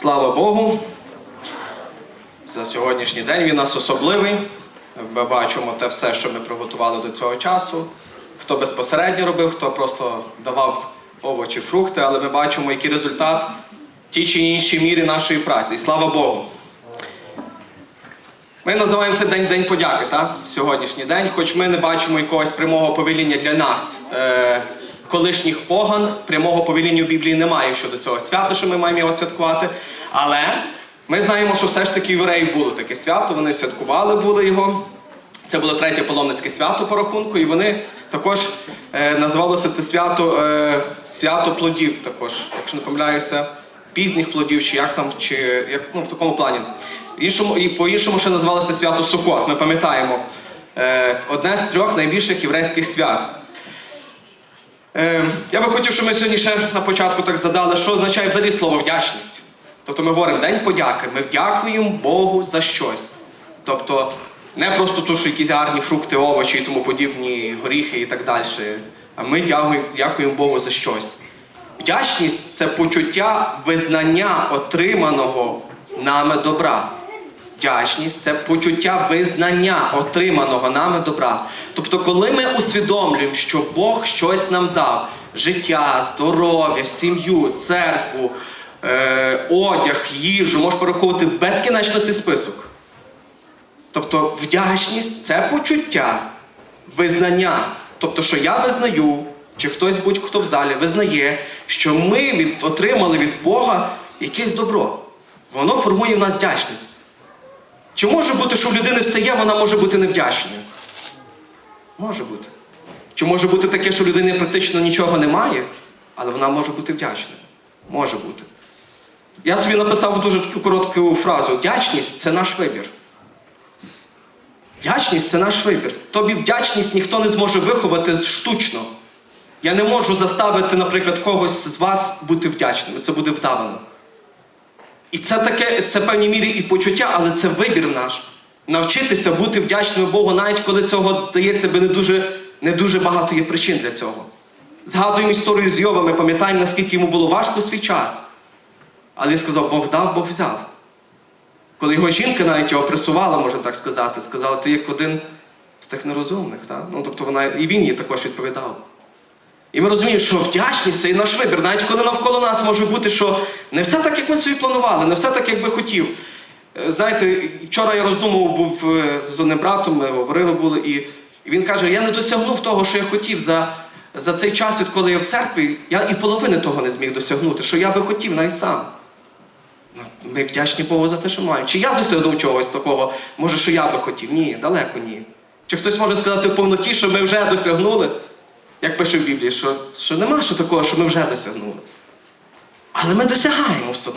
Слава Богу. За сьогоднішній день він нас особливий. Ми бачимо те все, що ми приготували до цього часу. Хто безпосередньо робив, хто просто давав овочі, фрукти, але ми бачимо, який результат в тій чи іншій мірі нашої праці. Слава Богу. Ми називаємо це День День подяки, так? Сьогоднішній день, хоч ми не бачимо якогось прямого повеління для нас, е, колишніх поган, прямого повеління в Біблії немає щодо цього свята, що ми маємо його святкувати. Але ми знаємо, що все ж таки в євреїв було таке свято, вони святкували були його. Це було третє паломницьке свято по рахунку, і вони також е, називалося це свято, е, свято плодів, також, якщо не помиляюся, пізніх плодів, чи як там, чи як, ну, в такому плані. Іншому, і по-іншому ще називалося свято Сукот. Ми пам'ятаємо е, одне з трьох найбільших єврейських свят. Е, я би хотів, щоб ми сьогодні ще на початку так задали, що означає взагалі слово вдячність. Тобто ми говоримо День подяки, ми дякуємо Богу за щось. Тобто не просто то, що якісь гарні фрукти, овочі і тому подібні, горіхи і так далі. А ми дякуємо, дякуємо Богу за щось. Вдячність це почуття визнання отриманого нами добра. Вдячність це почуття визнання отриманого нами добра. Тобто, коли ми усвідомлюємо, що Бог щось нам дав: життя, здоров'я, сім'ю, церкву, е, одяг, їжу, можеш пораховувати безкінечно цей список. Тобто вдячність це почуття визнання. Тобто, що я визнаю, чи хтось будь-хто в залі визнає, що ми від, отримали від Бога якесь добро. Воно формує в нас вдячність. Чи може бути, що в людини все є, вона може бути невдячною? Може бути. Чи може бути таке, що в людини практично нічого немає, але вона може бути вдячною? Може бути. Я собі написав дуже коротку фразу: вдячність це наш вибір. Вдячність це наш вибір. Тобі вдячність ніхто не зможе виховати штучно. Я не можу заставити, наприклад, когось з вас бути вдячним. Це буде вдавано. І це таке, це в певній мірі і почуття, але це вибір наш. Навчитися бути вдячним Богу, навіть коли цього здається би не дуже, не дуже багато є причин для цього. Згадуємо історію з Йова, ми пам'ятаємо, наскільки йому було важко свій час. Але він сказав, Бог дав, Бог взяв. Коли його жінка навіть його пресувала, можна так сказати, сказала, ти як один з тих нерозумних. Так? Ну, тобто вона, і він їй також відповідав. І ми розуміємо, що вдячність це і наш вибір. Навіть коли навколо нас може бути, що не все так, як ми собі планували, не все так, як би хотів. Е, Знаєте, вчора я роздумував був е, з одним братом, ми говорили були, і, він каже: я не досягнув того, що я хотів за, за цей час, відколи я в церкві, я і половини того не зміг досягнути, що я би хотів навіть сам. Ми вдячні Богу за те, що маємо. Чи я досягнув чогось такого, може, що я би хотів? Ні, далеко ні. Чи хтось може сказати в повноті, що ми вже досягнули? Як пише в Біблії, що, що нема що такого, що ми вже досягнули. Але ми досягаємо все.